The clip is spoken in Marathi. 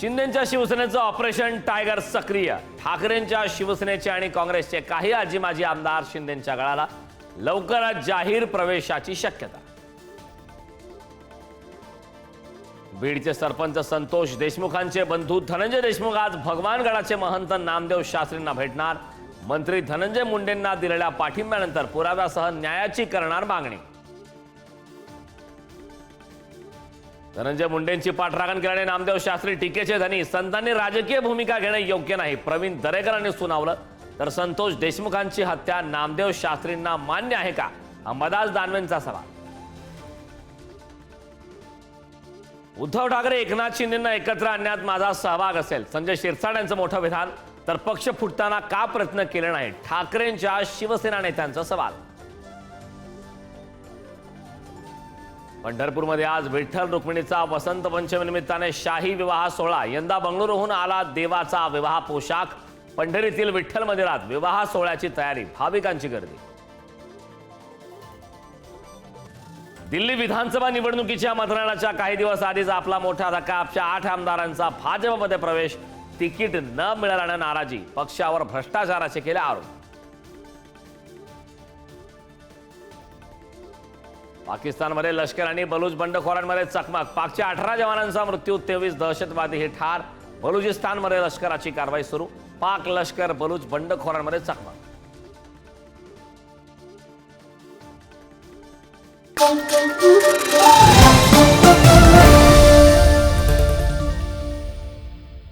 शिंदेच्या शिवसेनेचं ऑपरेशन टायगर सक्रिय. ठाकरेंच्या शिवसेनेचे आणि काँग्रेसचे काही आजी माजी आमदार शिंदेच्या गळाला लवकरच जाहीर प्रवेशाची शक्यता. बीडचे सरपंच संतोष देशमुखांचे बंधू धनंजय देशमुख आज भगवानगडाचे महंत नामदेव शास्त्रींना भेटणार. मंत्री धनंजय मुंडेंना दिलेल्या पाठिंब्यानंतर पुराव्यासह न्यायाची करणार मागणी. धनंजय मुंडेंची पाठराखण केल्याने नामदेव शास्त्री टीकेचे धनी. संतांनी राजकीय भूमिका घेणे योग्य नाही. प्रवीण दरेकरांनी सुनावलं. तर संतोष देशमुखांची हत्या नामदेव शास्त्रींना मान्य आहे का? अंबादास दानवेंचा सवाल. उद्धव ठाकरे एकनाथ शिंदेंना एकत्र आणण्यात माझा सहभाग असेल. संजय शिरसाट यांचं मोठं विधान. तर पक्ष फुटताना का प्रयत्न केले नाही ठाकरेंच्या शिवसेना नेत्यांचा सवाल. पंढरपूरमध्ये आज विठ्ठल रुक्मिणीचा वसंत पंचमीनिमित्ताने शाही विवाह सोहळा. यंदा बंगळुरूहून आला देवाचा विवाह पोशाख. पंढरीतील विठ्ठल मंदिरात विवाह सोहळ्याची तयारी भाविकांची गर्दी. दिल्ली विधानसभा निवडणुकीच्या मतदानाच्या काही दिवस आधीच आपला मोठा धक्का आपच्या आठ आमदारांचा भाजपमध्ये प्रवेश. तिकीट न मिळाल्यानं नाराजी पक्षावर भ्रष्टाचाराचे केले आरोप. पाकिस्तानमध्ये लष्कर आणि बलूच बंडखोरांमध्ये चकमक. पाकच्या अठरा जवानांचा मृत्यू तेवीस दहशतवादी हे ठार. बलुचिस्तानमध्ये लष्कराची कारवाई सुरू. पाक लष्कर बलूच बंडखोरांमध्ये चकमक. Thank you.